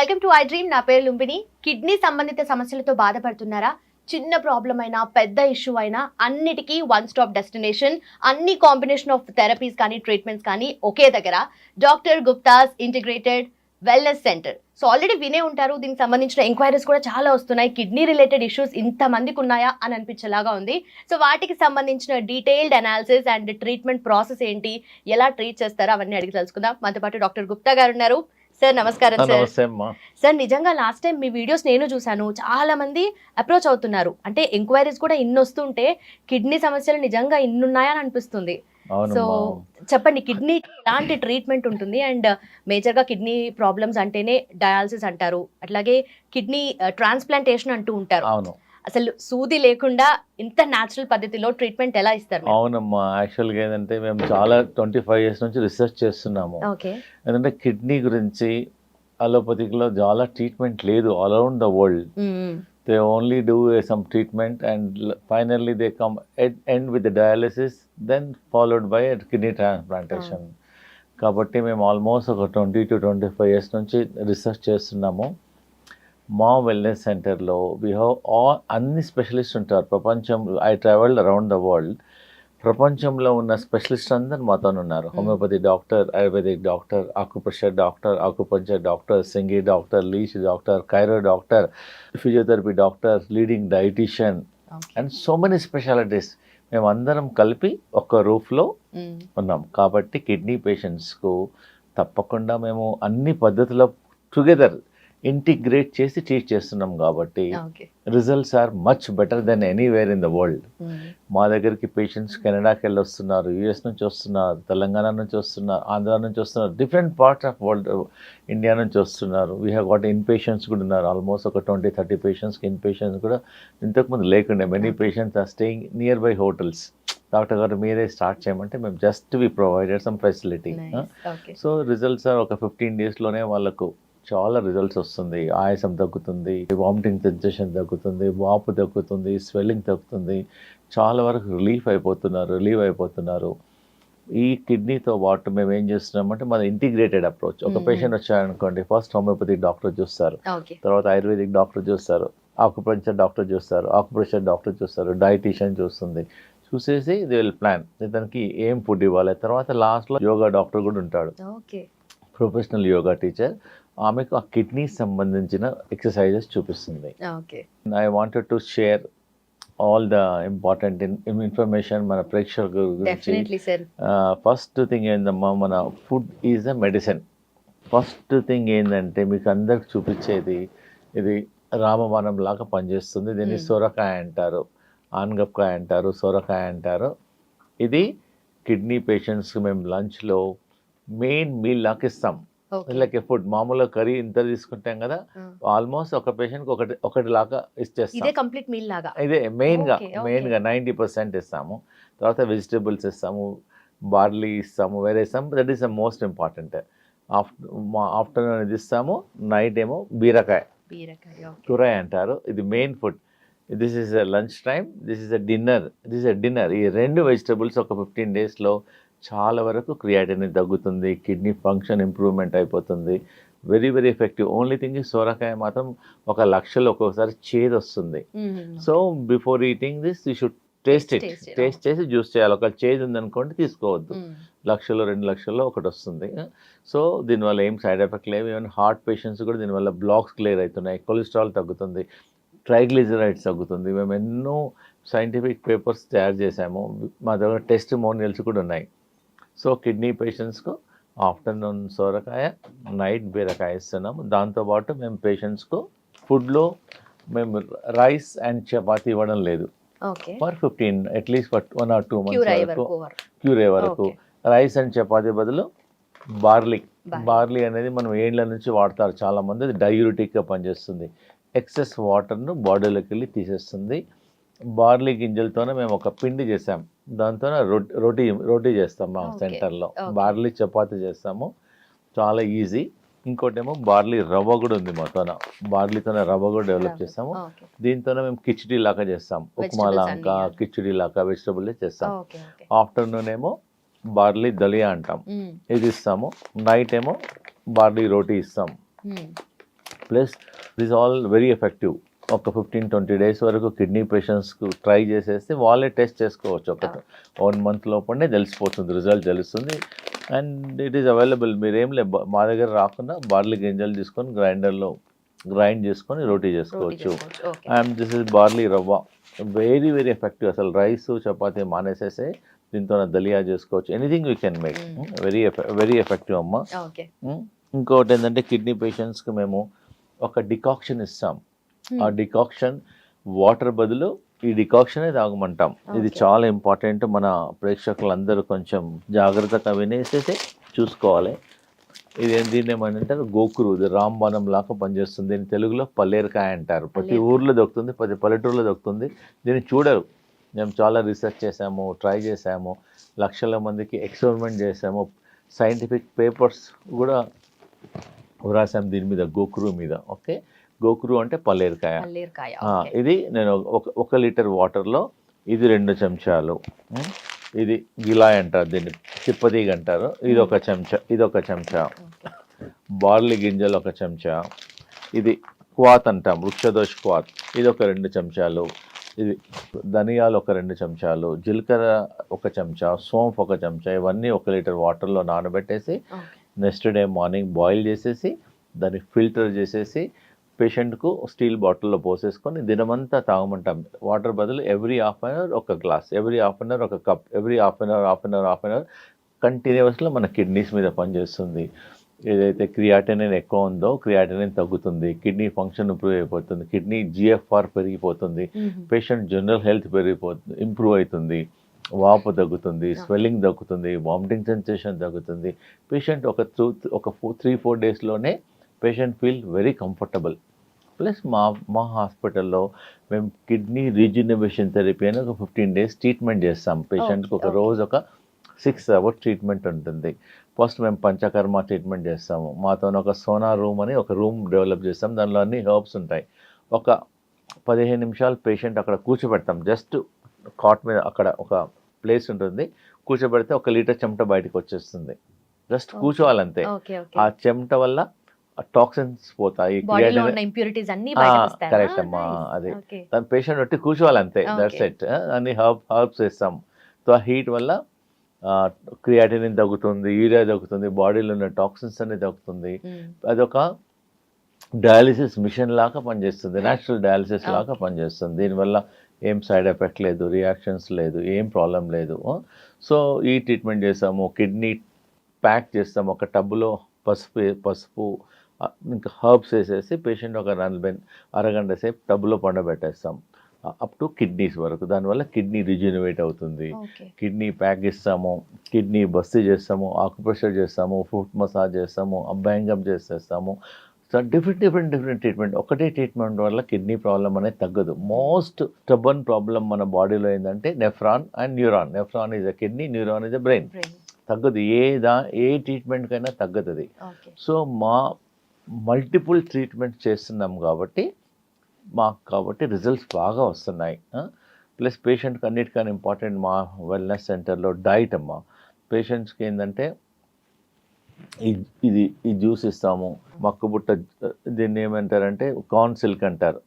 Welcome to iDream నా పేరు Lumbini kidney సంబంధిత సమస్యలతో బాధపడుతున్నారా? చిన్న ప్రాబ్లం అయినా పెద్ద ఇష్యూ అయినా అన్నిటికీ వన్ స్టాప్ డెస్టినేషన్ అన్ని కాంబినేషన్ ఆఫ్ థెరపీస్ కానీ ట్రీట్మెంట్స్ కానీ ఒకే దగ్గర. Doctor Guptas integrated wellness centre so already వినే ఉంటారు. దీనికి సంబంధించిన ఎంక్వైరీస్ కూడా చాలా వస్తున్నాయి. కిడ్నీ రిలేటెడ్ ఇష్యూస్ ఇంత మందికి ఉన్నాయా అని అనిపించేలాగా ఉంది. సో వాటికి సంబంధించిన detailed analysis and treatment process ఏంటి? ఎలా ట్రీట్ చేస్తారో అవన్నీ అడిగి తెలుసుకుందాం. మనతో పాటు డాక్టర్ గుప్తా గారు ఉన్నారు. సార్ నమస్కారం సార్. సార్ నిజంగా లాస్ట్ టైం మీ వీడియోస్ నేను చూశాను. చాలా మంది అప్రోచ్ అవుతున్నారు. అంటే ఎంక్వైరీస్ కూడా ఇన్ని వస్తుంటే కిడ్నీ సమస్యలు నిజంగా ఇన్ని ఉన్నాయని అనిపిస్తుంది సో చెప్పండి కిడ్నీ ఎలాంటి ట్రీట్మెంట్ ఉంటుంది. అండ్ మేజర్గా కిడ్నీ ప్రాబ్లమ్స్ అంటేనే డయాలసిస్ అంటారు. అట్లాగే కిడ్నీ ట్రాన్స్ప్లాంటేషన్ అంటూ ఉంటారు. అవును. అసలు సూది లేకుండా ఇంత న్యాచురల్ పద్ధతిలో ట్రీట్మెంట్ ఎలా ఇస్తారు అవునమ్మా యాక్చువల్గా ఏంటంటే మేము చాలా ట్వంటీ ఫైవ్ ఇయర్స్ నుంచి రీసెర్చ్ చేస్తున్నాము. ఎందుకంటే కిడ్నీ గురించి అలోపతిక్లో చాలా ట్రీట్మెంట్ లేదు all around the world they only do some treatment and finally they come end with dialysis then followed by kidney transplantation కాబట్టి మేము ఆల్మోస్ట్ ఒక twenty to twenty five years నుంచి రీసెర్చ్ చేస్తున్నాము. మా వెల్నెస్ సెంటర్లో వీ హ్యావ్ ఆల్ అన్ని specialist ఉంటారు. ప్రపంచం I travelled around the world ప్రపంచంలో ఉన్న స్పెషలిస్ట్ అందరు మాతో ఉన్నారు. Homeopathy doctor ayurvedic doctor acupressure doctor acupuncture doctor Singi doctor leech doctor chiro doctor physiotherapy doctor leading dietician and so many specialities మేమందరం కలిపి ఒక రూఫ్లో ఉన్నాం. కాబట్టి కిడ్నీ పేషెంట్స్కు తప్పకుండా మేము అన్ని పద్ధతుల టుగెదర్ ఇంటిగ్రేట్ చేసి ట్రీట్ చేస్తున్నాం కాబట్టి results are much better than anywhere in the world మా దగ్గరికి పేషెంట్స్ కెనడాకి వెళ్ళి వస్తున్నారు యూఎస్ నుంచి వస్తున్నారు తెలంగాణ నుంచి వస్తున్నారు ఆంధ్ర నుంచి వస్తున్నారు different parts of world India నుంచి వస్తున్నారు. We have got inpatients కూడా ఉన్నారు. ఆల్మోస్ట్ ఒక ట్వంటీ థర్టీ పేషెంట్స్కి ఇన్ పేషెంట్స్ కూడా ఇంతకుముందు లేకుండే many patients are staying nearby hotels doctor గారు మీరే స్టార్ట్ చేయమంటే మేము just we provided some facility so results are ఒక ఫిఫ్టీన్ డేస్లోనే వాళ్ళకు చాలా రిజల్ట్స్ వస్తుంది. ఆయాసం తగ్గుతుంది వామిటింగ్ సెన్సేషన్ తగ్గుతుంది వాపు తగ్గుతుంది స్వెల్లింగ్ తగ్గుతుంది. చాలా వరకు రిలీఫ్ అయిపోతున్నారు రిలీవ్ అయిపోతున్నారు. ఈ కిడ్నీతో పాటు మేము ఏం చేస్తున్నామంటే మన ఇంటిగ్రేటెడ్ అప్రోచ్ ఒక Hmm. పేషెంట్ వచ్చారనుకోండి ఫస్ట్ హోమియోపతిక్ డాక్టర్ చూస్తారు. తర్వాత ఆయుర్వేదిక్ డాక్టర్ చూస్తారు. ఆకుపంచర్ డాక్టర్ చూస్తారు. ఆకుప్రెషర్ డాక్టర్ చూస్తారు. డైటీషియన్ చూస్తుంది. చూసేసి ది విల్ ప్లాన్ ఇతనికి ఏం ఫుడ్ ఇవ్వాలి? తర్వాత లాస్ట్లో యోగా డాక్టర్ కూడా ఉంటాడు. ఓకే ప్రొఫెషనల్ యోగా టీచర్ ఆమెకు ఆ కిడ్నీ సంబంధించిన ఎక్సర్సైజెస్ చూపిస్తుంది. Okay. I wanted to share all the important information మన ప్రేక్షకుల గురించి. ఫస్ట్ థింగ్ ఏందమ్మా మన food is a medicine first thing ఏంటంటే మీకు అందరికి చూపించేది ఇది రామబాణం లాగా పనిచేస్తుంది. దీన్ని Hmm. సొరకాయ అంటారు ఆనగపకాయ అంటారు సొరకాయ అంటారు. ఇది కిడ్నీ పేషెంట్స్కి మేము లంచ్లో మెయిన్ మీల్ లాగా ఇస్తాం. లైక్ ఫుడ్ మామూలుగా కర్రీ ఇంత తీసుకుంటాం కదా ఆల్మోస్ట్ ఒక పేషెంట్కి ఒకటి ఒకటి లాగా ఇదే ఇచ్చేస్తాం కంప్లీట్ మీల్ లాగా? ఇదే మెయిన్గా. మెయిన్గా నైంటీ పర్సెంట్ ఇస్తాము. తర్వాత వెజిటేబుల్స్ ఇస్తాము బార్లీ ఇస్తాము వేరే ఇస్తాము that is the most important. Afternoon ఇది ఇస్తాము నైట్ ఏమో బీరకాయ. కూరాయ అంటారు ఇది main food. This is a lunch time this is a dinner this is a dinner ఈ రెండు వెజిటబుల్స్ ఒక ఫిఫ్టీన్ డేస్లో చాలా వరకు క్రియాటిన్ తగ్గుతుంది కిడ్నీ ఫంక్షన్ ఇంప్రూవ్మెంట్ అయిపోతుంది. Very very effective only thing సోరకాయ మాత్రం ఒక లక్షలో ఒక్కొక్కసారి చేదు వస్తుంది. So before eating this you should taste it taste చేసి జ్యూస్ చేయాలి. ఒక చేదు ఉందనుకోండి తీసుకోవద్దు. లక్షలో రెండు లక్షల్లో ఒకటి వస్తుంది. సో దీనివల్ల ఏం సైడ్ ఎఫెక్ట్ లేవు. ఈవెన్ హార్ట్ పేషెంట్స్ కూడా దీనివల్ల బ్లాక్స్ క్లియర్ అవుతున్నాయి. కొలెస్ట్రాల్ తగ్గుతుంది. ట్రైగ్లిజరైడ్స్ తగ్గుతుంది. మేము ఎన్నో సైంటిఫిక్ పేపర్స్ తయారు చేసాము మా దగ్గర టెస్ట్ మోనియల్స్ కూడా ఉన్నాయి. సో కిడ్నీ పేషెంట్స్కు ఆఫ్టర్నూన్ సోరకాయ నైట్ బీరకాయ ఇస్తున్నాము దాంతోపాటు మేము పేషెంట్స్కు ఫుడ్లో మేము రైస్ అండ్ చపాతీ ఇవ్వడం లేదు. For fifteen at least for one or two months వరకు క్యూర్ వరకు. రైస్ అండ్ చపాతీ బదులు బార్లీ. బార్లీ. అనేది మనం ఏండ్ల నుంచి వాడతారు చాలా మంది అది డయూరిటిక్గా పనిచేస్తుంది. ఎక్సెస్ వాటర్ను బాడీలోకి వెళ్ళి తీసేస్తుంది. బార్లీ గింజలతోనే మేము ఒక పిండి చేసాం. దాంతో రొట్టి రోటీ రోటీ చేస్తాం మా. సెంటర్లో. బార్లీ చపాతీ చేస్తాము. చాలా ఈజీ. ఇంకోటేమో బార్లీ రవ్వ కూడా ఉంది మాతోన బార్లీతోనే రవ్వ కూడా డెవలప్ చేస్తాము. దీంతోనే మేము కిచిడి లాగా చేస్తాం. ఉప్మా లాగా. కిచిడి లాగా వెజిటబుల్ చేస్తాం. ఆఫ్టర్నూన్ ఏమో బార్లీ దలియా అంటాం. ఇది ఇస్తాము. నైట్ ఏమో బార్లీ రోటీ ఇస్తాం. Plus this all very effective. ఒక ఫిఫ్టీన్ ట్వంటీ డేస్ వరకు కిడ్నీ పేషెంట్స్కు ట్రై చేసేస్తే వాళ్ళే టెస్ట్ చేసుకోవచ్చు. ఒక వన్ మంత్ లోపలనే తెలిసిపోతుంది రిజల్ట్ తెలుస్తుంది. అండ్ ఇట్ ఈస్ అవైలబుల్ మీరు లే మా దగ్గర రాకుండా బార్లీ గింజలు తీసుకొని గ్రైండర్లో గ్రైండ్ చేసుకొని రోటీ చేసుకోవచ్చు. అండ్ దిస్ ఇస్ బార్లీ రవ్వ. వెరీ వెరీ ఎఫెక్టివ్ అసలు రైస్ చపాతీ మానేసేసే దీంతో దలియా చేసుకోవచ్చు. Anything we can make. Very very effective అమ్మ. ఓకే. Mm. ఇంకోటి ఏంటంటే కిడ్నీ పేషెంట్స్కి మేము ఒక డికాక్షన్ ఇస్తాం. ఆ Hmm. డికాక్షన్ వాటర్ బదులు ఈ డికాక్షనే తాగమంటాం. ఇది. చాలా ఇంపార్టెంట్. మన ప్రేక్షకులందరూ కొంచెం జాగ్రత్తగా వినేసేసి చూసుకోవాలి. ఇది ఏం- దీన్ని ఏమంటారు గోకురు. ఇది రాంబాణం లాగా పనిచేస్తుంది. దీన్ని తెలుగులో పల్లేరకాయ అంటారు. ప్రతి. ఊర్లో దొరుకుతుంది ప్రతి పల్లెటూరులో దొరుకుతుంది. దీన్ని చూడరు. మేము చాలా రీసెర్చ్ చేసాము ట్రై చేసాము లక్షల మందికి ఎక్స్పెరిమెంట్ చేసాము సైంటిఫిక్ పేపర్స్ కూడా వ్రాసాం దీని మీద గోకురు మీద. ఓకే? గోకురు అంటే పల్లేరకాయ. ఇది నేను ఒక ఒక లీటర్ వాటర్లో ఇది రెండు చెంచాలు. ఇది గిలాయ్ అంటారు దీన్ని చిప్పదీగ అంటారు. ఇది ఒక చెంచా ఇది ఒక చెంచా. బార్లీ గింజలు ఒక చెంచా. ఇది క్వాత్ అంటాం వృక్షదోష్ క్వాత్. ఇది ఒక రెండు చెంచాలు. ఇది ధనియాలు ఒక రెండు చెంచాలు. జీలకర్ర ఒక చెంచా. సోంఫ్ ఒక చెంచా. ఇవన్నీ ఒక లీటర్ వాటర్లో నానబెట్టేసి. నెక్స్ట్ డే మార్నింగ్ బాయిల్ చేసేసి దాన్ని ఫిల్టర్ చేసేసి పేషెంట్కు స్టీల్ బాటిల్లో పోసేసుకొని దినమంతా తాగమంటాం. వాటర్ బదులు ఎవ్రీ హాఫ్ అన్ అవర్ ఒక glass every half an hour ఒక cup every half an hour half an hour half an hour కంటిన్యూస్లో మన కిడ్నీస్ మీద పనిచేస్తుంది. ఏదైతే క్రియాటినిన్ ఎక్కువ ఉందో క్రియాటినిన్ తగ్గుతుంది కిడ్నీ ఫంక్షన్ ఇంప్రూవ్ అయిపోతుంది కిడ్నీ జిఎఫ్ఆర్ పెరిగిపోతుంది. పేషెంట్ జనరల్ హెల్త్ పెరిగిపోతుంది ఇంప్రూవ్ అవుతుంది వాపు తగ్గుతుంది స్వెల్లింగ్ తగ్గుతుంది వామిటింగ్ సెన్సేషన్ తగ్గుతుంది. పేషెంట్ ఒక టూ ఒక ఫోర్ త్రీ ఫోర్ డేస్లోనే patient feel very comfortable. Plus మా మా హాస్పిటల్లో మేము కిడ్నీ రీజనరేషన్ థెరపీ అని ఒక ఫిఫ్టీన్ డేస్ ట్రీట్మెంట్ చేస్తాం. పేషెంట్కి ఒక. రోజు ఒక సిక్స్ అవర్స్ ట్రీట్మెంట్ ఉంటుంది. ఫస్ట్ మేము పంచకర్మ ట్రీట్మెంట్ చేస్తాము. మాతో ఒక సోనా రూమ్ అని ఒక రూమ్ డెవలప్ చేస్తాం. దానిలో అన్ని హర్బ్స్ ఉంటాయి. ఒక పదిహేను నిమిషాలు పేషెంట్ అక్కడ కూర్చోబెడతాం. జస్ట్ కాట్ మీద అక్కడ ఒక ప్లేస్ ఉంటుంది. కూర్చోబెడితే ఒక లీటర్ చెమట బయటకు వచ్చేస్తుంది. జస్ట్. కూర్చోవాలంతే. ఆ చెమట వల్ల టాక్సిన్స్ పోతాయి correct అమ్మా. అదే. దాని పేషెంట్ బట్టి కూర్చోవాలంతే Okay. దట్స్ ఎట్ అన్ని హర్బ్ హర్బ్స్ వేస్తాం సో ఆ హీట్ వల్ల క్రియాటినిన్ తగ్గుతుంది యూరియా తగ్గుతుంది బాడీలో ఉన్న టాక్సిన్స్ అన్ని తగ్గుతుంది మ్మ్. అదొక డయాలిసిస్ మిషన్ లాగా పనిచేస్తుంది న్యాచురల్ డయాలిసిస్. లాగా పనిచేస్తుంది దీనివల్ల ఏం సైడ్ ఎఫెక్ట్ లేదు రియాక్షన్స్ లేదు ఏం ప్రాబ్లం లేదు సో ఈ ట్రీట్మెంట్ చేసాము కిడ్నీ ప్యాక్ చేస్తాము ఒక టబ్లో పసుపు పసుపు ఇంకా హర్బ్స్ వేసేసి పేషెంట్ ఒక నలభై అరగంట సేపు టబ్లో పండబెట్టేస్తాం. అప్ టు కిడ్నీస్ వరకు. దానివల్ల కిడ్నీ రిజ్యూనివేట్ అవుతుంది. కిడ్నీ ప్యాక్ ఇస్తాము కిడ్నీ బస్తీ చేస్తాము ఆకుప్రెషర్ చేస్తాము ఫుట్ మసాజ్ చేస్తాము అభ్యంగం చేసేస్తాము. So different different different treatment. ఒకటే ట్రీట్మెంట్ వల్ల కిడ్నీ ప్రాబ్లం అనేది తగ్గదు. మోస్ట్ స్టబన్ ప్రాబ్లం మన బాడీలో ఏంటంటే nephron and neuron. Nephron is a kidney neuron is a brain. తగ్గదు. ఏ దా ఏ ట్రీట్మెంట్కైనా తగ్గదు. సో మా మల్టిపుల్ ట్రీట్మెంట్ చేస్తున్నాం కాబట్టి మాకు కాబట్టి రిజల్ట్స్ బాగా వస్తున్నాయి. ప్లస్ పేషెంట్కి అన్నిటికన్నా ఇంపార్టెంట్ మా వెల్నెస్ సెంటర్లో డైట్ అమ్మా. పేషెంట్స్కి ఏంటంటే ఇది ఈ జ్యూస్ ఇస్తాము మక్కుబుట్ట దీన్ని ఏమంటారంటే కార్న్ సిల్క్ అంటారు.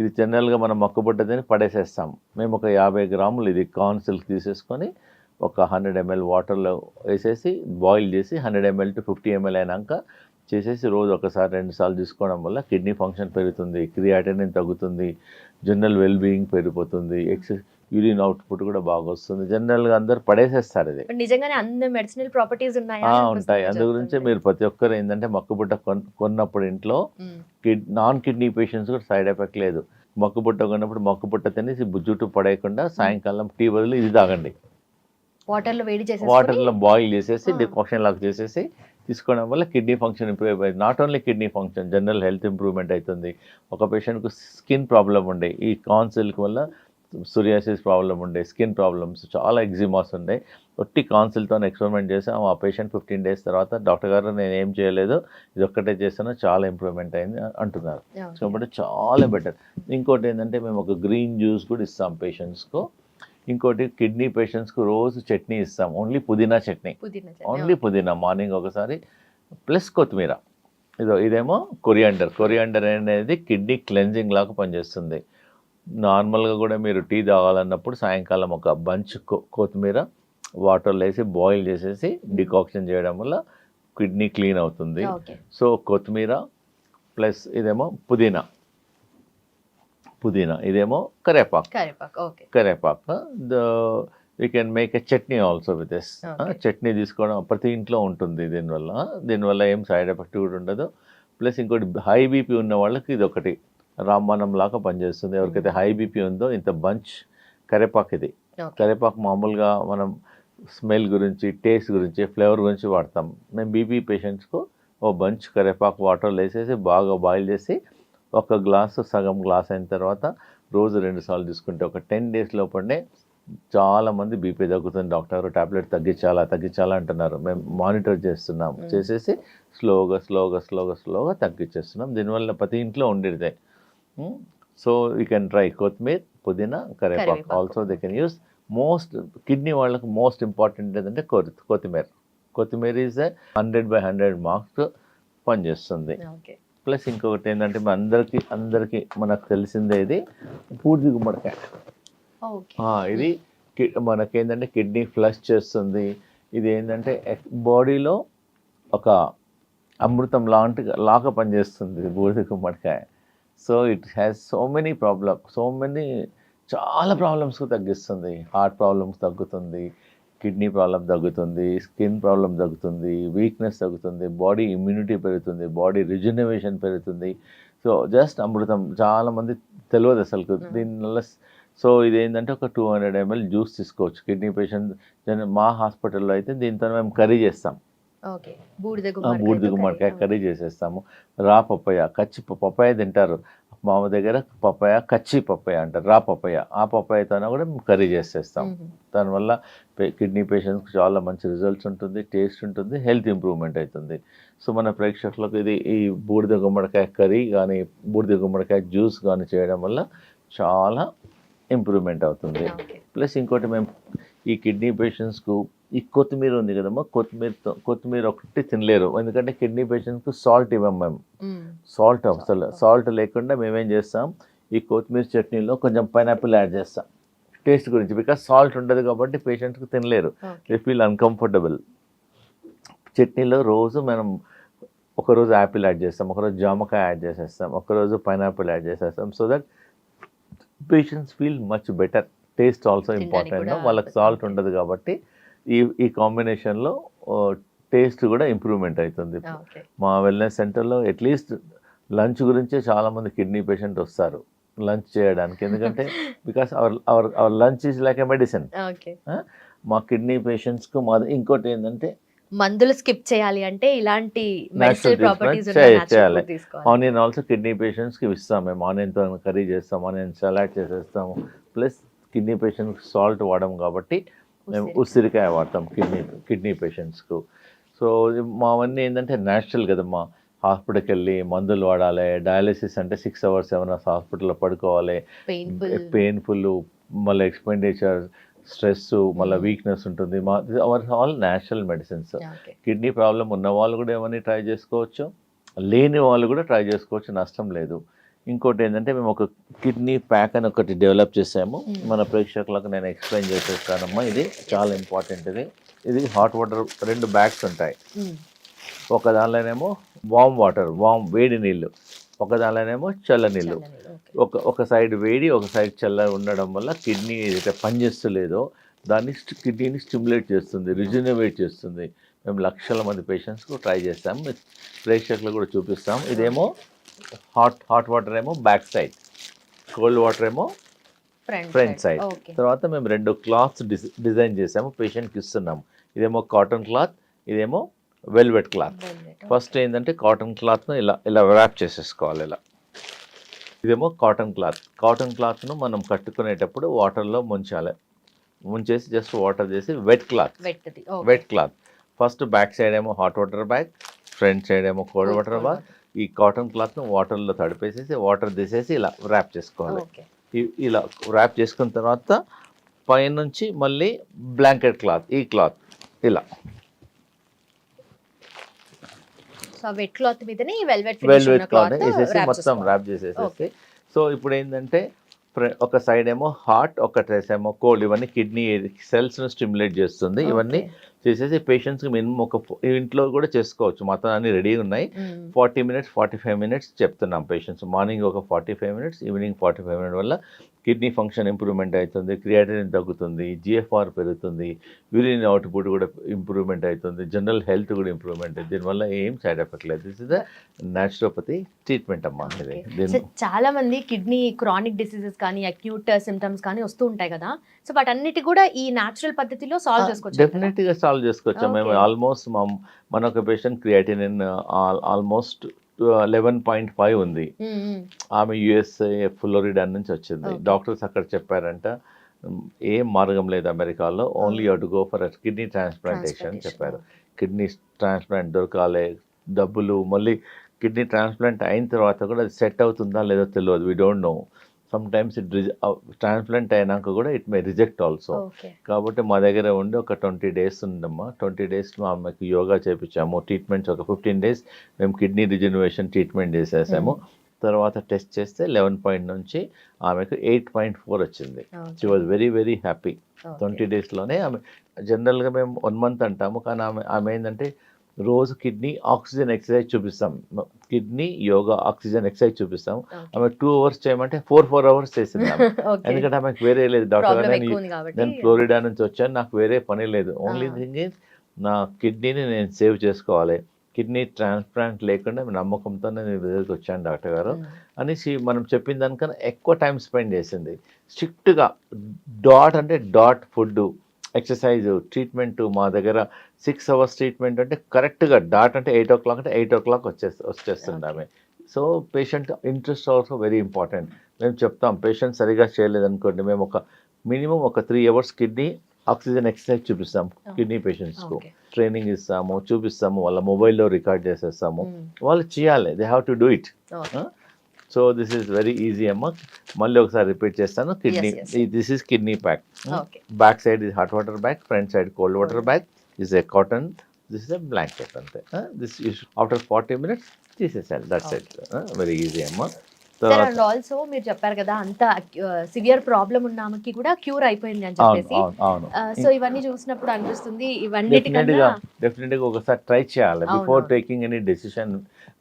ఇది జనరల్గా మనం మక్కుబుట్ట దీన్ని పడేసేస్తాం. మేము ఒక యాభై గ్రాములు ఇది కార్న్ సిల్క్ తీసేసుకొని ఒక హండ్రెడ్ ఎంఎల్ వాటర్లో వేసేసి బాయిల్ చేసి hundred ML to fifty ML అయినాక చేసేసి రోజు ఒకసారి రెండు సార్లు తీసుకోవడం వల్ల కిడ్నీ ఫంక్షన్ పెరుగుతుంది క్రియాటినిన్ తగ్గుతుంది జనరల్ వెల్ బీయింగ్ పెరిగిపోతుంది ఎక్స్ యూరిన్ అవుట్పుట్ కూడా బాగా వస్తుంది జనరల్గా అందరు పడేసేస్తారు ఇది బట్ నిజంగానే అన్ని మెడిసినల్ ప్రాపర్టీస్ ఉంటాయి అందు గురించి. మీరు ప్రతి ఒక్కరు ఏంటంటే మక్కుబుట్ట కొన్ కొన్నప్పుడు ఇంట్లో. కిడ్ నాన్ కిడ్నీ పేషెంట్స్ కూడా సైడ్ ఎఫెక్ట్ లేదు మక్కుబుట్ట కొన్నప్పుడు మక్కుబుట్ట తినేసి జుట్టు పడేయకుండా సాయంకాలం టీ బదులు ఇది తాగండి వాటర్లో వేడి చేసేసి వాటర్లో బాయిల్ చేసేసి ఆ. డికాక్షన్ లాగా చేసేసి తీసుకోవడం వల్ల కిడ్నీ ఫంక్షన్ ఇంప్రూవ్ అయిపోయింది. Not only kidney function general health improvement అవుతుంది ఒక పేషెంట్కు స్కిన్ ప్రాబ్లం ఉండే ఈ కాన్సిల్క్ వల్ల సూరియాసిస్ ప్రాబ్లం ఉండే స్కిన్ ప్రాబ్లమ్స్ చాలా ఎగ్జిమాస్ ఉండే. ఒట్టి కాన్సిల్తో ఎక్స్పెరిమెంట్ చేసాం ఆ పేషెంట్ ఫిఫ్టీన్ డేస్ తర్వాత డాక్టర్ గారు నేను ఏం చేయలేదు ఇది ఒక్కటే చేసాను చాలా ఇంప్రూవ్మెంట్ అయింది అంటున్నారు. కాబట్టి చాలా బెటర్ ఇంకోటి ఏంటంటే మేము ఒక గ్రీన్ జ్యూస్ కూడా ఇస్తాం పేషెంట్స్కు ఇంకోటి కిడ్నీ పేషెంట్స్కు రోజు చట్నీ ఇస్తాం. ఓన్లీ పుదీనా చట్నీ. ఓన్లీ పుదీనా మార్నింగ్ ఒకసారి. ప్లస్ కొత్తిమీర. ఇదో ఇదేమో కొరియాండర్. కొరియాండర్ అనేది కిడ్నీ క్లెన్జింగ్ లాగా పనిచేస్తుంది. నార్మల్గా కూడా మీరు టీ తాగాలన్నప్పుడు సాయంకాలం ఒక బంచ్ కొత్తిమీర వాటర్లో వేసి బాయిల్ చేసేసి డికాక్షన్ చేయడం వల్ల కిడ్నీ క్లీన్ అవుతుంది. సో కొత్తిమీర ప్లస్ ఇదేమో పుదీనా. పుదీనా ఇదేమో కరేపాకు కరేపాకు the you can make a chutney also with this Okay. Chutney తీసుకోవడం ప్రతి ఇంట్లో ఉంటుంది దీనివల్ల దీనివల్ల ఏం సైడ్ ఎఫెక్ట్ కూడా ఉండదు ప్లస్ ఇంకోటి హై బీపీ ఉన్న వాళ్ళకి ఇది ఒకటి రామబాణం లాగా పనిచేస్తుంది ఎవరికైతే హై బీపీ ఉందో ఇంత బంచ్ కరేపాకు ఇది కరేపాకు మామూలుగా మనం స్మెల్ గురించి టేస్ట్ గురించి ఫ్లేవర్ గురించి వాడతాం మేము బీపీ పేషెంట్స్కు ఓ బంచ్ కరేపాకు వాటర్లో వేసేసి బాగా బాయిల్ చేసి ఒక గ్లాసు సగం గ్లాస్ అయిన తర్వాత రోజు రెండు సార్లు తీసుకుంటే ఒక టెన్ డేస్ లోపలనే చాలా మంది బీపీ తగ్గుతుంది. డాక్టర్ టాబ్లెట్ తగ్గించాలా తగ్గించాలా అంటున్నారు. మేము మానిటర్ చేస్తున్నాం. చేసేసి స్లోగా స్లోగా స్లోగా స్లోగా తగ్గించేస్తున్నాం. దీనివల్ల ప్రతి ఇంట్లో ఉండేదే. సో యూ కెన్ ట్రై కొత్తిమీర పుదీనా కరేపాకు. Also they can use most kidney వాళ్ళకి మోస్ట్ ఇంపార్టెంట్ ఏంటంటే కొత్తి- కొత్తిమీర. కొత్తిమీర is hundred by hundred marks పనిచేస్తుంది. ఓకే ప్లస్ ఇంకొకటి ఏంటంటే మన అందరికీ అందరికీ మనకు తెలిసిందే ఇది పూర్తి గుమ్మడికాయ. ఇది కి- మనకేంటంటే కిడ్నీ ఫ్లష్ చేస్తుంది. ఇది ఏంటంటే బాడీలో ఒక అమృతం లాంటి లాగా పనిచేస్తుంది బూడిద గుమ్మడికాయ. So it has so many problem so many చాలా ప్రాబ్లమ్స్ తగ్గిస్తుంది. హార్ట్ ప్రాబ్లమ్స్ తగ్గుతుంది. కిడ్నీ ప్రాబ్లం తగ్గుతుంది స్కిన్ ప్రాబ్లం తగ్గుతుంది వీక్నెస్ తగ్గుతుంది బాడీ ఇమ్యూనిటీ పెరుగుతుంది బాడీ రిజనరేషన్ పెరుగుతుంది. సో జస్ట్ అమృతం చాలామంది తెలియదు అసలు. దీనివల్ల సో ఇది ఏంటంటే ఒక టూ హండ్రెడ్ ఎంఎల్ జ్యూస్ తీసుకోవచ్చు. కిడ్నీ పేషెంట్ మా హాస్పిటల్లో అయితే దీంతో మేము కర్రీ చేస్తాం. బూడిద గుమ్మడికాయ కర్రీ. చేసేస్తాము. రా పప్పయ్య కచ్చి పప్పాయ తింటారు. మా దగ్గర పప్పాయ కచ్చి పప్పాయ అంటారు. రా పప్పయ్య ఆ పప్పాయతోనే కూడా మేము కర్రీ చేసేస్తాం. దానివల్ల కిడ్నీ పేషెంట్స్కి చాలా మంచి రిజల్ట్స్ ఉంటుంది టేస్ట్ ఉంటుంది హెల్త్ ఇంప్రూవ్మెంట్ అవుతుంది సో మన ప్రేక్షకులకు ఇది ఈ బూడిద గుమ్మడికాయ కర్రీ కానీ బూడిద గుమ్మడికాయ జ్యూస్ కానీ చేయడం వల్ల చాలా ఇంప్రూవ్మెంట్ అవుతుంది. ప్లస్ ఇంకోటి మేము ఈ కిడ్నీ పేషెంట్స్కు ఈ కొత్తిమీర ఉంది కదమ్మా కొత్తిమీరతో కొత్తిమీర ఒకటి తినలేరు. ఎందుకంటే కిడ్నీ పేషెంట్స్కు సాల్ట్ ఇవ్వం మేము. సాల్ట్ అసలు సాల్ట్ లేకుండా మేమేం చేస్తాం ఈ కొత్తిమీర చట్నీలో కొంచెం పైనాపిల్ యాడ్ చేస్తాం. టేస్ట్ గురించి బికాస్ సాల్ట్ ఉండదు కాబట్టి పేషెంట్స్కి తినలేరు. దే ఫీల్ అన్కంఫర్టబుల్ చట్నీలో రోజు మనం ఒకరోజు యాపిల్ యాడ్ చేస్తాం ఒకరోజు జామకాయ యాడ్ చేసేస్తాం ఒకరోజు పైనాపిల్ యాడ్ చేసేస్తాం so that patients feel much better taste also important వాళ్ళకి సాల్ట్. ఉండదు కాబట్టి ఈ ఈ కాంబినేషన్లో టేస్ట్ కూడా ఇంప్రూవ్మెంట్ అవుతుంది మా వెల్నెస్ సెంటర్లో అట్లీస్ట్ లంచ్ గురించే చాలామంది కిడ్నీ పేషెంట్ వస్తారు లంచ్ చేయడానికి. ఎందుకంటే because our our our lunch is like a medicine. మా కిడ్నీ పేషెంట్స్కు మా ఇంకోటి ఏంటంటే మందులు స్కిప్ చేయాలి అంటే ఇలాంటి చేయాలి. ఆనియన్ ఆల్సో కిడ్నీ పేషెంట్స్కి ఇస్తాం మేము. ఆనియన్తో కర్రీ చేస్తాం ఆనియన్ సలాడ్ చేసేస్తాము. ప్లస్ కిడ్నీ పేషెంట్స్కి సాల్ట్ వాడము కాబట్టి మేము ఉసిరి. ఉసిరికాయ. వాడతాం కిడ్నీ కిడ్నీ పేషెంట్స్కు. సో మావన్నీ ఏంటంటే న్యాచురల్ కదమ్మా. హాస్పిటల్కి వెళ్ళి మందులు వాడాలి డయాలసిస్ అంటే సిక్స్ అవర్స్ సెవెన్ అవర్స్ హాస్పిటల్లో పడుకోవాలి. పెయిన్ఫుల్ మళ్ళీ ఎక్స్పెండిచర్ స్ట్రెస్ మళ్ళీ వీక్నెస్ ఉంటుంది. మా our all natural medicines. Kidney problem ఉన్న వాళ్ళు కూడా ఏమని ట్రై చేసుకోవచ్చు? లేని వాళ్ళు కూడా ట్రై చేసుకోవచ్చు. నష్టం లేదు. ఇంకోటి ఏంటంటే మేము ఒక కిడ్నీ ప్యాక్ అని ఒకటి డెవలప్ చేసాము. Mm. మన ప్రేక్షకులకు నేను ఎక్స్ప్లెయిన్ చేసేస్తానమ్మా. ఇది చాలా ఇంపార్టెంట్. ఇది ఇది హాట్ వాటర్ రెండు బ్యాగ్స్ ఉంటాయి. ఒక దానిలోనేమో వామ్ వాటర్ వామ్ వేడి నీళ్ళు. ఒక దానిలోనేమో చల్ల నీళ్ళు. ఒక ఒక సైడ్ వేడి ఒక సైడ్ చల్ల ఉండడం వల్ల కిడ్నీ ఏదైతే పనిచేస్తలేదో దాన్ని కిడ్నీని స్టిమ్యులేట్ చేస్తుంది రిజనరేట్ చేస్తుంది. మేము లక్షల మంది పేషెంట్స్కు ట్రై చేస్తాం. మీ- ప్రేక్షకులు కూడా చూపిస్తాం. ఇదేమో హాట్ హాట్ వాటర్ ఏమో బ్యాక్ సైడ్ కోల్డ్ వాటర్ ఏమో ఫ్రంట్ సైడ్ తర్వాత మేము రెండు క్లాత్స్ డిజైన్ చేసాము. పేషెంట్కి ఇస్తున్నాము. ఇదేమో కాటన్ క్లాత్ ఇదేమో వెల్వెట్ క్లాత్ ఫస్ట్ ఏంటంటే కాటన్ క్లాత్ను ఇలా ఇలా ర్యాప్ చేసేసుకోవాలి ఇలా. ఇదేమో కాటన్ క్లాత్ కాటన్ క్లాత్ను మనం కట్టుకునేటప్పుడు వాటర్లో ముంచాలి. ముంచేసి జస్ట్ వాటర్ చేసి wet cloth wet cloth first back side ఏమో hot water bag front side ఏమో కోల్డ్ వాటర్ బ్యాగ్ ఈ కాటన్ క్లాత్ను వాటర్లో తడిపేసేసి వాటర్ తీసేసి ఇలా ర్యాప్ చేసుకోవాలి. ఇలా ర్యాప్ చేసుకున్న తర్వాత పైనుంచి మళ్ళీ బ్లాంకెట్ క్లాత్ ఈ క్లాత్ ఇలా. వెట్ క్లాత్ మీదనే వెల్వెట్ క్లాత్ వేసేసి మొత్తం ర్యాప్ చేసేసేసి. సో ఇప్పుడు ఏంటంటే ఒక సైడ్ ఏమో హాట్ ఒక ట్రెస్ ఏమో కోల్డ్ ఇవన్నీ కిడ్నీ సెల్స్ను స్టిమ్యులేట్ చేస్తుంది. ఇవన్నీ చేసేసి పేషెంట్స్కి మినిమం ఒక ఇంట్లో కూడా చేసుకోవచ్చు. మొత్తం అన్ని రెడీ ఉన్నాయి. Forty minutes forty five minutes చెప్తున్నాం పేషెంట్స్ మార్నింగ్ ఒక forty five minutes evening forty five minute వల్ల కిడ్నీ ఫంక్షన్ ఇంప్రూవ్మెంట్ అవుతుంది క్రియాటిన్ తగ్గుతుంది జిఎఫ్ఆర్ పెరుగుతుంది యూరిన్ అవుట్పుట్ కూడా ఇంప్రూవ్మెంట్ అవుతుంది జనరల్ హెల్త్ కూడా ఇంప్రూవ్మెంట్ అవుతుంది. దీనివల్ల ఏం సైడ్ ఎఫెక్ట్ లేదు. This is the naturopathy treatment అమ్మా ఇది. చాలా మంది కిడ్నీ క్రానిక్ డిసీజెస్ కానీ అక్యూట్ సిమ్టమ్స్ కానీ వస్తూ ఉంటాయి కదా. సో వాటన్నిటి కూడా ఈ నాచురల్ పద్ధతిలో సాల్వ్ చేసుకోవచ్చు డెఫినెట్గా సాల్వ్ చేసుకోవచ్చు మేము. ఆల్మోస్ట్ మా మన ఒక patient creatine almost eleven point five ఉంది. ఆమె యుఎస్ఏ ఫ్లోరిడా నుంచి వచ్చింది. డాక్టర్స్ అక్కడ చెప్పారంట "ఉమ్, ఏం మార్గం లేదు అమెరికాలో only you to go for kidney transplantation చెప్పారు. కిడ్నీ ట్రాన్స్ప్లాంట్ దొరకాలి డబ్బులు మళ్ళీ కిడ్నీ ట్రాన్స్ప్లాంట్ అయిన తర్వాత కూడా అది సెట్ అవుతుందా లేదో తెలియదు we don't know sometimes it transplant అయినాక కూడా ఇట్ మే రిజెక్ట్ ఆల్సో కాబట్టి మా దగ్గర ఉండి ఒక ట్వంటీ డేస్ ఉందమ్మా. ట్వంటీ డేస్ ఆమెకు యోగా చేపించాము. ట్రీట్మెంట్స్ ఒక ఫిఫ్టీన్ డేస్ మేము కిడ్నీ రిజనరేషన్ ట్రీట్మెంట్ చేసేసాము. తర్వాత టెస్ట్ చేస్తే లెవెన్ పాయింట్ నుంచి ఆమెకు ఎయిట్ పాయింట్ ఫోర్ వచ్చింది. She was very very happy twenty డేస్లోనే ఆమె జనరల్గా మేము వన్ మంత్ అంటాము. కానీ ఆమె ఆమె ఏంటంటే రోజు కిడ్నీ ఆక్సిజన్ ఎక్సర్సైజ్ చూపిస్తాం. కిడ్నీ యోగా ఆక్సిజన్ ఎక్సర్సైజ్ చూపిస్తాం. ఆమె టూ అవర్స్ చేయమంటే ఫోర్ ఫోర్ అవర్స్ చేసింది ఎందుకంటే ఆమెకు వేరే లేదు. డాక్టర్ నేను ఫ్లోరిడా నుంచి వచ్చాను. నాకు వేరే పని లేదు. ఓన్లీ. థింగ్ ఇస్ నా కిడ్నీని నేను సేవ్ చేసుకోవాలి. కిడ్నీ ట్రాన్స్ప్లాంట్ లేకుండా నమ్మకంతో నేను దగ్గరికి వచ్చాను డాక్టర్ గారు. Mm. అనేసి మనం చెప్పిన దానికన్నా ఎక్కువ టైం స్పెండ్ చేసింది. స్ట్రిక్ట్గా డాట్ అంటే డాట్ ఫుడ్ ఎక్సర్సైజ్ ట్రీట్మెంట్ మా దగ్గర సిక్స్ అవర్స్ ట్రీట్మెంట్ అంటే కరెక్ట్గా డాట్ అంటే ఎయిట్ ఓ క్లాక్ అంటే ఎయిట్ ఓ క్లాక్ వచ్చేసి వచ్చేస్తుంది ఆమె. So patient interest also very important. మేము చెప్తాం పేషెంట్ సరిగా చేయలేదనుకోండి మేము ఒక మినిమం ఒక three hours kidney oxygen exercise చూపిస్తాం కిడ్నీ పేషెంట్స్కు. ట్రైనింగ్ ఇస్తాము చూపిస్తాము వాళ్ళ మొబైల్లో రికార్డ్ చేసేస్తాము. వాళ్ళు చేయాలి they have to do it. So this is very easy అమ్మ. మళ్ళీ ఒకసారి రిపీట్ చేస్తాను kidney. This is kidney pack. Back side is hot water bag front side cold water bag is a cotton this is a blanket అంతే. This after forty minutes తీసేసాను that's it very easy అమ్మ. And also మీరు చెప్పారు కదా అంత severe problem ఉన్న ఆమెకి కూడా క్యూర్ అయిపోయింది అని చెప్పేసి. సో ఇవన్నీ చూసినప్పుడు అనిపిస్తుంది గా డెఫినెట్గా ఒకసారి ట్రై చేయాలి. Before. Taking any decision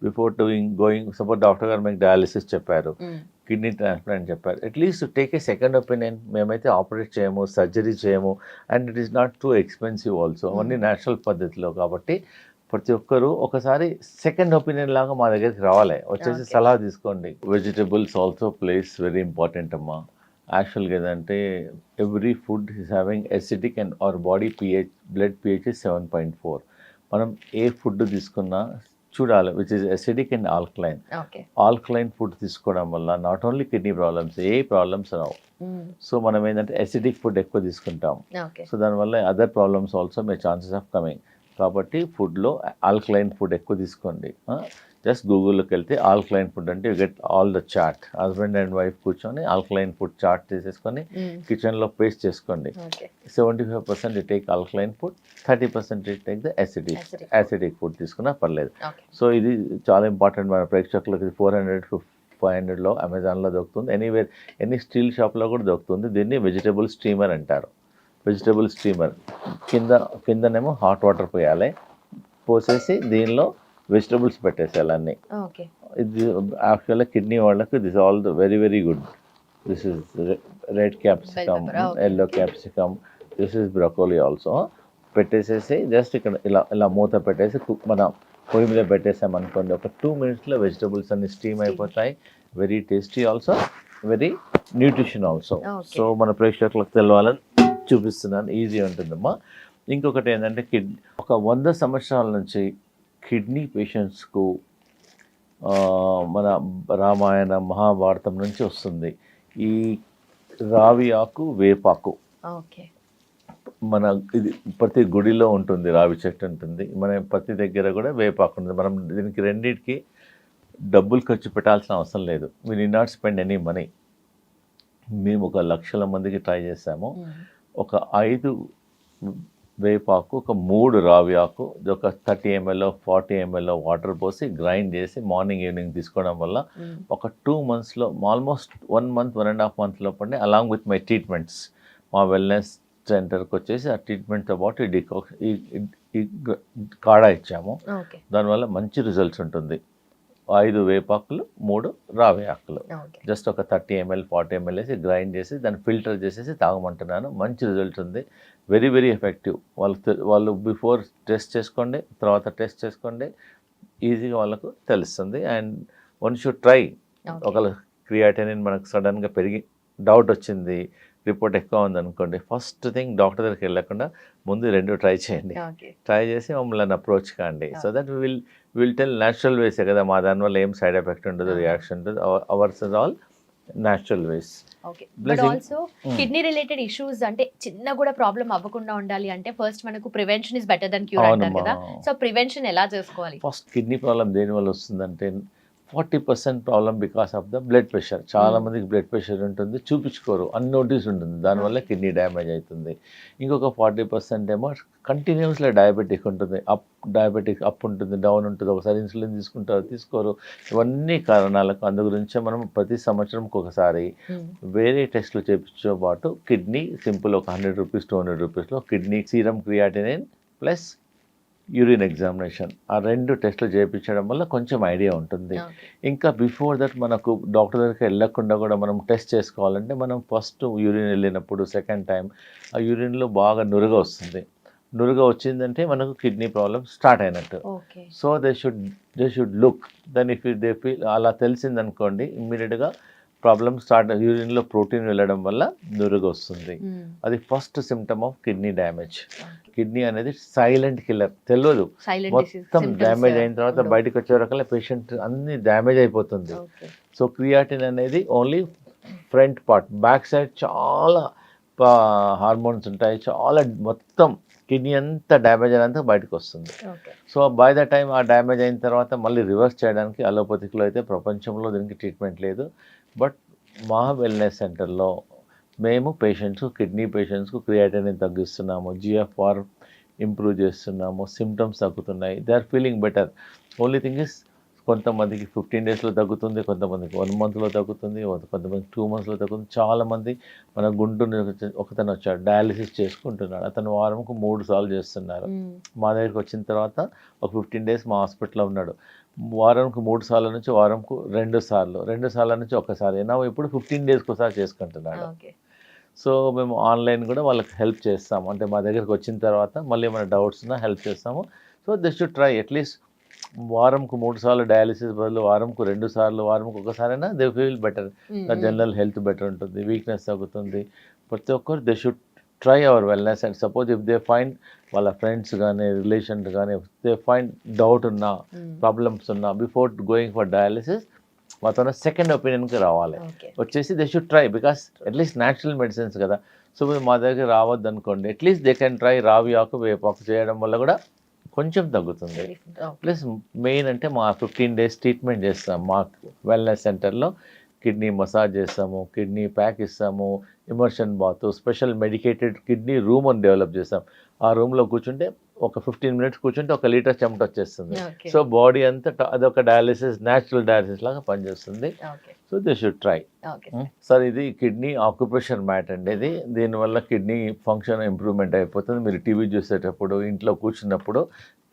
before doing going suppose doctor గారు మీకు డయాలిసిస్ చెప్పారు. Mm. కిడ్నీ ట్రాన్స్ప్లాంట్ చెప్పారు. At least take a second opinion మేమైతే ఆపరేట్ చేయము సర్జరీ చేయము and it is not too expensive also అవన్నీ న్యాచురల్ పద్ధతిలో కాబట్టి ప్రతి ఒక్కరు ఒకసారి సెకండ్ ఒపీనియన్ లాగా మా దగ్గరికి రావాలి. వచ్చేసి. సలహా తీసుకోండి. Vegetables also place very important అమ్మా. యాక్చువల్గా ఏదంటే every food is having acidic and our body pH blood pH seven point four మనం ఏ ఫుడ్ తీసుకున్నా చూడాలి which is acidic and alkaline alkaline food తీసుకోవడం వల్ల నాట్ ఓన్లీ కిడ్నీ ప్రాబ్లమ్స్ ఏ ప్రాబ్లమ్స్ రావు. సో మనం ఏంటంటే ఎసిడిక్ ఫుడ్ ఎక్కువ తీసుకుంటాం. సో దానివల్ల other problems also may chances of coming కాబట్టి ఫుడ్లో ఆల్కలైన్ ఫుడ్ ఎక్కువ తీసుకోండి. జస్ట్ గూగుల్లోకి వెళ్తే ఆల్కలైన్ ఫుడ్ అంటే you get all the chart. Husband and wife కూర్చొని ఆల్కలైన్ ఫుడ్ చాట్ తీసేసుకొని కిచెన్లో పేస్ట్ చేసుకోండి. Seventy five percent take alkaline food thirty percent take the acidic. Acidic food తీసుకున్నా పర్లేదు. సో ఇది చాలా ఇంపార్టెంట్ మన ప్రేక్షకులకి. ఫోర్ హండ్రెడ్ ఫైవ్ హండ్రెడ్లో అమెజాన్లో దొరుకుతుంది. ఎనీవేర్ ఎనీ స్టీల్ షాప్లో కూడా దొరుకుతుంది. దీన్ని వెజిటబుల్ స్టీమర్ అంటారు. Vegetable steamer. కింద కిందనేమో హాట్ వాటర్ పోయాలి. పోసేసి దీనిలో వెజిటబుల్స్ పెట్టేసేయాలి అన్నీ ఇది యాక్చువల్గా కిడ్నీ వాళ్ళకి this all the very very good. This is red capsicum. Yellow capsicum this is broccoli also. పెట్టేసేసి జస్ట్ ఇక్కడ ఇలా ఇలా మూత పెట్టేసి మన పొయ్యి మీద పెట్టేసాం అనుకోండి ఒక టూ మినిట్స్లో వెజిటబుల్స్ అన్ని స్టీమ్ అయిపోతాయి. Very tasty also very nutrition also. So మన ప్రేక్షకులకు తెలవాలని చూపిస్తున్నాను. ఈజీ ఉంటుందమ్మా. ఇంకొకటి ఏంటంటే కిడ్ ఒక వంద సంవత్సరాల నుంచి కిడ్నీ పేషెంట్స్కు మన రామాయణ మహాభారతం నుంచి వస్తుంది. ఈ రావి ఆకు వేపాకు ఓకే. మన ఇది ప్రతి గుడిలో ఉంటుంది రావి చెట్టు ఉంటుంది మన ప్రతి దగ్గర కూడా వేపాకు ఉంటుంది. మనం దీనికి రెండింటికి డబ్బులు ఖర్చు పెట్టాల్సిన అవసరం లేదు. We need not spend any money మేము ఒక లక్షల మందికి ట్రై చేసాము ఒక ఐదు వేపాకు ఒక మూడు రావి ఆకు ఒక thirty ML forty ML water పోసి గ్రైండ్ చేసి మార్నింగ్ ఈవినింగ్ తీసుకోవడం వల్ల ఒక టూ మంత్స్లో almost one month one and half month లోపలనే అలాంగ్ విత్ మై ట్రీట్మెంట్స్ మా వెల్నెస్ సెంటర్కి వచ్చేసి ఆ ట్రీట్మెంట్తో పాటు ఈ డికాక్ ఈ కాడా ఇచ్చాము. దానివల్ల మంచి రిజల్ట్స్ ఉంటుంది. ఐదు వేపాకులు మూడు రావి ఆకులు. జస్ట్ ఒక థర్టీ ఎంఎల్ ఫార్టీ ఎంఎల్ వేసి గ్రైండ్ చేసి దాన్ని ఫిల్టర్ చేసేసి తాగమంటున్నాను. మంచి రిజల్ట్ ఉంది. Very very effective. వాళ్ళు వాళ్ళు బిఫోర్ టెస్ట్ చేసుకోండి తర్వాత టెస్ట్ చేసుకోండి ఈజీగా వాళ్ళకు తెలుస్తుంది. And one should try. ఒకవేళ క్రియాటినిన్ మనకు సడన్గా పెరిగి డౌట్ వచ్చింది రిపోర్ట్ ఎక్కువ ఉంది అనుకోండి ఫస్ట్ థింగ్ డాక్టర్ దగ్గరికి వెళ్ళకుండా ముందు రెండు ట్రై చేయండి. ట్రై చేసి మమ్మల్ని అప్రోచ్ కాండి. So that will will tell natural వేసే కదా మా దానివల్ల ఏం సైడ్ ఎఫెక్ట్ ఉండదు. రియాక్షన్ ఉండదు ours all natural ways but. Also. Kidney related issues అంటే చిన్న కూడా ప్రాబ్లం అవ్వకుండా ఉండాలి అంటే ఫస్ట్ మనకు prevention is better than cure అంటారు కదా సో ప్రివెన్షన్ ఎలా చేసుకోవాలి ఫస్ట్ కిడ్నీ ప్రాబ్లం దేనివల్ల వస్తుందంటే forty percent problem because of the blood pressure. చాలా Hmm. మందికి బ్లడ్ ప్రెషర్ ఉంటుంది చూపించుకోరు అన్నోటీస్ ఉంటుంది. దానివల్ల Okay. కిడ్నీ డ్యామేజ్ అవుతుంది ఇంకొక ఫార్టీ పర్సెంట్ ఏమో కంటిన్యూస్లో డయాబెటిక్ ఉంటుంది. అప్ డయాబెటిక్ అప్ ఉంటుంది డౌన్ ఉంటుంది. ఒకసారి ఇన్సులిన్ తీసుకుంటారు తీసుకోరు. ఇవన్నీ కారణాలకు అందు గురించే మనం ప్రతి సంవత్సరంకి ఒకసారి వేరే టెస్టులు చేయించే పాటు కిడ్నీ సింపుల్ ఒక హండ్రెడ్ రూపీస్ టూ హండ్రెడ్ రూపీస్లో kidney serum creatinine plus urine examination ఆ రెండు టెస్టులు చేయించడం వల్ల కొంచెం ఐడియా ఉంటుంది. ఇంకా బిఫోర్ దట్ మనకు డాక్టర్ దగ్గరికి వెళ్ళకుండా కూడా మనం టెస్ట్ చేసుకోవాలంటే మనం ఫస్ట్ యూరిన్ వెళ్ళినప్పుడు సెకండ్ టైం ఆ యూరిన్లో బాగా నురుగ వస్తుంది. నురుగ వచ్చిందంటే మనకు కిడ్నీ ప్రాబ్లమ్ స్టార్ట్ అయినట్టు. So they should they should look then if they feel అలా తెలిసిందనుకోండి ఇమ్మీడియట్గా ప్రాబ్లమ్ స్టార్ట్ యూరిన్లో ప్రోటీన్ వెళ్ళడం వల్ల నురుగు వస్తుంది అది first symptom of kidney damage kidney అనేది సైలెంట్ కిల్లర్ తెలియదు మొత్తం డ్యామేజ్ అయిన తర్వాత బయటకు వచ్చే రకాల పేషెంట్ అన్ని డ్యామేజ్ అయిపోతుంది. సో క్రియాటిన్ అనేది only front part back side చాలా హార్మోన్స్ ఉంటాయి. చాలా మొత్తం కిడ్నీ అంతా డ్యామేజ్ అయినంత బయటకు వస్తుంది. సో బై ద టైం ఆ డ్యామేజ్ అయిన తర్వాత మళ్ళీ రివర్స్ చేయడానికి అలోపతిక్లో అయితే ప్రపంచంలో దీనికి ట్రీట్మెంట్ లేదు. బట్ మా వెల్నెస్ సెంటర్లో మేము పేషెంట్స్ కిడ్నీ పేషెంట్స్కు క్రియాటినిన్ తగ్గిస్తున్నాము జిఎఫ్ఆర్ ఇంప్రూవ్ చేస్తున్నాము సిమ్టమ్స్ తగ్గుతున్నాయి. They are feeling better only thing is కొంతమందికి ఫిఫ్టీన్ డేస్లో తగ్గుతుంది కొంతమందికి వన్ మంత్లో తగ్గుతుంది కొంతమందికి టూ మంత్స్లో తగ్గుతుంది. చాలామంది మన గుంటూరు ఒకతను వచ్చాడు డయాలిసిస్ చేసుకుంటున్నాడు. అతను వారంకు మూడు సార్లు చేస్తున్నారు. మా దగ్గరికి వచ్చిన తర్వాత ఒక ఫిఫ్టీన్ డేస్ మా హాస్పిటల్లో ఉన్నాడు. వారంకు మూడు సార్ల నుంచి వారంకు రెండు సార్లు రెండు సార్ల నుంచి ఒకసారి నా ఇప్పుడు ఫిఫ్టీన్ డేస్కి ఒకసారి చేసుకుంటున్నాడు సో మేము ఆన్లైన్ కూడా వాళ్ళకి హెల్ప్ చేస్తాము. అంటే మా దగ్గరికి వచ్చిన తర్వాత మళ్ళీ ఏమైనా డౌట్స్ ఉన్నా హెల్ప్ చేస్తాము. So this to try at least వారంకు మూడు సార్లు డయాలిసిస్ బదులు వారంకు రెండు సార్లు వారంకు ఒకసారైనా they feel better. General health better ఉంటుంది వీక్నెస్ తగ్గుతుంది. ప్రతి ఒక్కరు they should try our wellness and suppose if they find వాళ్ళ ఫ్రెండ్స్ కానీ రిలేషన్స్ కానీ దే ఫైండ్ డౌట్ ఉన్నా ప్రాబ్లమ్స్ ఉన్నా బిఫోర్ గోయింగ్ ఫర్ డయాలిసిస్ మాతో సెకండ్ ఒపీనియన్కి రావాలి. వచ్చేసి they should try because at least natural medicines కదా. సో మీరు మా దగ్గర రావద్దు అనుకోండి అట్లీస్ట్ దే కెన్ ట్రై రావి ఆకు వేపాకు చేయడం వల్ల కూడా కొంచెం తగ్గుతుంది. ప్లస్ మెయిన్ అంటే మా ఫిఫ్టీన్ డేస్ ట్రీట్మెంట్ చేస్తాం మా వెల్నెస్ సెంటర్లో కిడ్నీ మసాజ్ చేస్తాము కిడ్నీ ప్యాక్ ఇస్తాము immersion bath special medicated kidney room అని డెవలప్ చేస్తాం. ఆ రూమ్లో కూర్చుంటే ఒక ఫిఫ్టీన్ మినిట్స్ కూర్చుంటే ఒక లీటర్ చెమట వచ్చేస్తుంది. సో బాడీ అంతా అదొక డయాలిసిస్ న్యాచురల్ డయాలిసిస్ లాగా పనిచేస్తుంది. So they should try okay sir. ఇది కిడ్నీ ఆక్యుపేషన్ మ్యాట్ అండి ఇది. దీనివల్ల కిడ్నీ ఫంక్షన్ ఇంప్రూవ్మెంట్ అయిపోతుంది. మీరు టీవీ చూసేటప్పుడు ఇంట్లో కూర్చున్నప్పుడు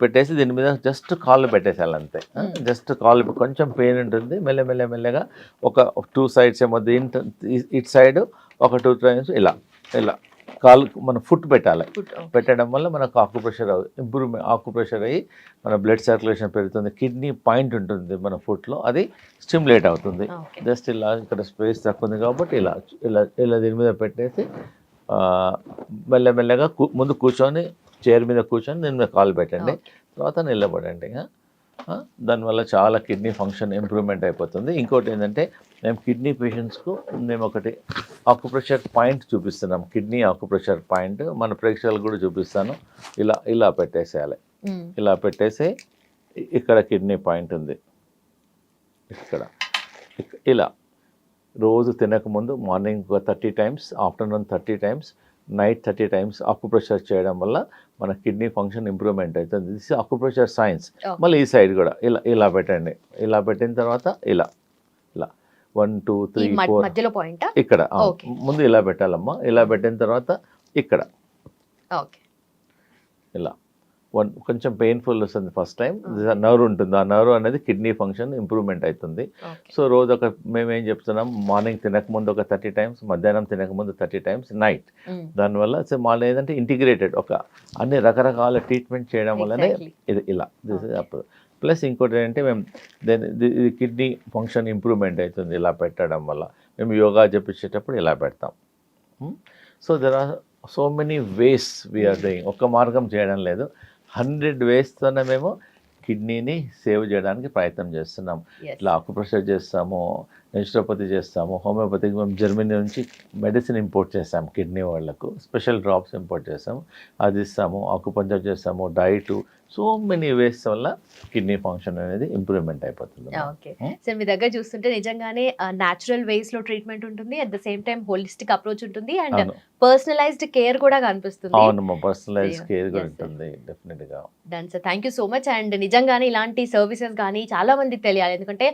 పెట్టేసి దీని మీద జస్ట్ కాళ్ళు పెట్టేసేయాలి అంతే. Hmm. జస్ట్ కాళ్ళు కొంచెం పెయిన్ ఉంటుంది. మెల్ల మెల్ల మెల్లగా ఒక టూ సైడ్స్ ఏమో దీంట్ ఇటు సైడ్ ఒక టూ టైమ్స్ ఇలా ఇలా. కాలు మన ఫుట్ పెట్టాలి. పెట్టడం వల్ల మనకు ఆకుప్రెషర్ ఇంప్రూవ్మెంట్ ఆకుప్రెషర్ అయ్యి మన బ్లడ్ సర్క్యులేషన్ పెరుగుతుంది. కిడ్నీ పాయింట్ ఉంటుంది మన ఫుట్లో అది స్టిమ్యులేట్ అవుతుంది. జస్ట్ ఇలా ఇక్కడ స్పేస్ తక్కువ ఉంది కాబట్టి ఇలా ఇలా ఇలా దీని మీద పెట్టేసి మెల్లమెల్లగా కూ ముందు కూర్చొని చైర్ మీద కూర్చొని దీని మీద కాలు పెట్టండి. తర్వాత నిలబడండి. దానివల్ల చాలా కిడ్నీ ఫంక్షన్ ఇంప్రూవ్మెంట్ అయిపోతుంది. ఇంకోటి ఏంటంటే మేము కిడ్నీ పేషెంట్స్కు మేము ఒకటి ఆకుప్రెషర్ పాయింట్ చూపిస్తున్నాం. కిడ్నీ ఆకుప్రెషర్ పాయింట్ మన ప్రేక్షకులకు కూడా చూపిస్తాను. ఇలా ఇలా పెట్టేసేయాలి. ఇలా పెట్టేసి ఇక్కడ కిడ్నీ పాయింట్ ఉంది. ఇక్కడ. ఇక్- ఇలా. రోజు తినకముందు మార్నింగ్ ఒక thirty times afternoon thirty times night thirty times acupressure చేయడం వల్ల మన కిడ్నీ ఫంక్షన్ ఇంప్రూవ్మెంట్ అవుతుంది. This acupressure science. మళ్ళీ ఈ సైడ్ కూడా ఇలా ఇలా పెట్టండి. ఇలా పెట్టిన తర్వాత ఇలా ఇలా. వన్ టూ త్రీ ఫోర్ మధ్యలో పాయింట్ ఇక్కడ. ముందు ఇలా పెట్టాలమ్మా. ఇలా పెట్టిన తర్వాత ఇక్కడ. ఓకే. ఇలా. వన్ కొంచెం పెయిన్ఫుల్ వస్తుంది ఫస్ట్ టైం నర్వ్ ఉంటుంది. ఆ నర్వ్ అనేది కిడ్నీ ఫంక్షన్ ఇంప్రూవ్మెంట్ అవుతుంది. సో రోజు ఒక మేము ఏం చెప్తున్నాం? మార్నింగ్ తినకముందు ఒక థర్టీ టైమ్స్ మధ్యాహ్నం తినకముందు థర్టీ టైమ్స్ నైట్ దానివల్ల సో మళ్ళీ ఏంటంటే ఇంటిగ్రేటెడ్ ఒక అన్ని రకరకాల ట్రీట్మెంట్ చేయడం వల్లనే. ఇది ఇలా. దిస్ ఇస్ అప్పుడు ప్లస్ ఇంకోటి ఏంటంటే మేము దెన్ ఇది కిడ్నీ ఫంక్షన్ ఇంప్రూవ్మెంట్ అవుతుంది ఇలా పెట్టడం వల్ల. మేము యోగా చెప్పించేటప్పుడు ఇలా పెడతాం. So there are so many ways we're doing ఒక్క మార్గం చేయడం లేదు. హండ్రెడ్ వేస్తోనే మేము కిడ్నీని సేవ్ చేయడానికి ప్రయత్నం చేస్తున్నాం. ఇట్లా అకుప్రెషర్ చేస్తాము నేచురోపతి చేస్తాము హోమియోపతికి మేము జర్మనీ నుంచి మెడిసిన్ ఇంపోర్ట్ చేస్తాము కిడ్నీ వాళ్ళకు స్పెషల్ డ్రాప్స్ ఇంపోర్ట్ చేస్తాము అది ఇస్తాము అకుపంచర్ చేస్తాము డైట్ సో మెనీ వేస్ వల్ల కిడ్నీ ఫంక్షన్ అనేది ఇంప్రూవ్మెంట్ అయిపోతుంది ఓకే. Hmm? సో మీ దగ్గర చూస్తుంటే నిజంగానే న్యాచురల్ వేస్లో ట్రీట్మెంట్ ఉంటుంది at the same time holistic approach ఉంటుంది అండ్ పర్సనలైజ్డ్ కేర్ కూడా కనిపిస్తుంది. అవును మా పర్సనలైజ్. కేర్ కూడా. ఉంటుంది డెఫినెట్గా. Done sir thank you so much and నిజంగానే ఇలాంటి సర్వీసెస్ కానీ చాలా మందికి తెలియాలి. ఎందుకంటే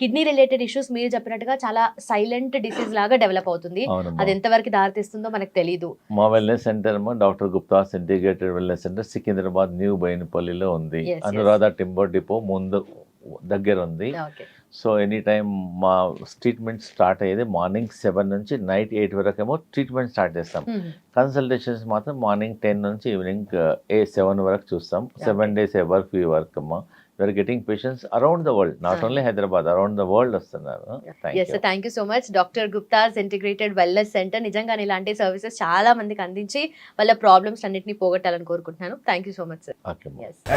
కిడ్నీ రిలేటెడ్ ఇష్యూస్ మీరు చెప్పినట్టుగా చాలా సైలెంట్ డిసీజ్ లాగా డెవలప్ అవుతుంది. అది ఎంతవరకు దారితీస్తుందో మనకు తెలియదు మా wellness centre doctor Gupta's integrated wellness centre Secunderabad new బైనపల్లిలో ఉంది. అనురాధ టింబర్ డిపో ముందు దగ్గర ఉంది. సో ఎనీ టైం మా ట్రీట్మెంట్ స్టార్ట్ అయ్యేది మార్నింగ్ సెవెన్ నుంచి నైట్ ఎయిట్ వరకు ఏమో ట్రీట్మెంట్ స్టార్ట్ చేస్తాం కన్సల్టేషన్స్ మాత్రం మార్నింగ్ టెన్ నుంచి ఈవినింగ్ ఏ సెవెన్ వరకు చూస్తాం. సెవెన్ డేస్ ఏ వర్క్ ఈ వర్క్ అమ్మా. We're getting patients around the world not only Hyderabad around the world వస్తున్నారు thank you so much doctor Gupta's integrated wellness centre నిజంగా ఇలాంటి సర్వీసెస్ చాలా మందికి అందించి వాళ్ళ ప్రాబ్లమ్స్ అన్నింటిని పోగొట్టాలని కోరుకుంటున్నాను. Thank you so much sir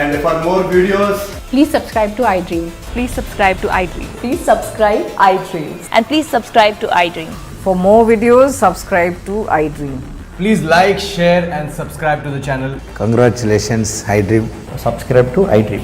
and for more videos please subscribe to iDream please subscribe to iDream please subscribe iDream and please subscribe to iDream for more videos subscribe to iDream Please like, share and subscribe to the channel. Congratulations, iDream. Subscribe to iDream.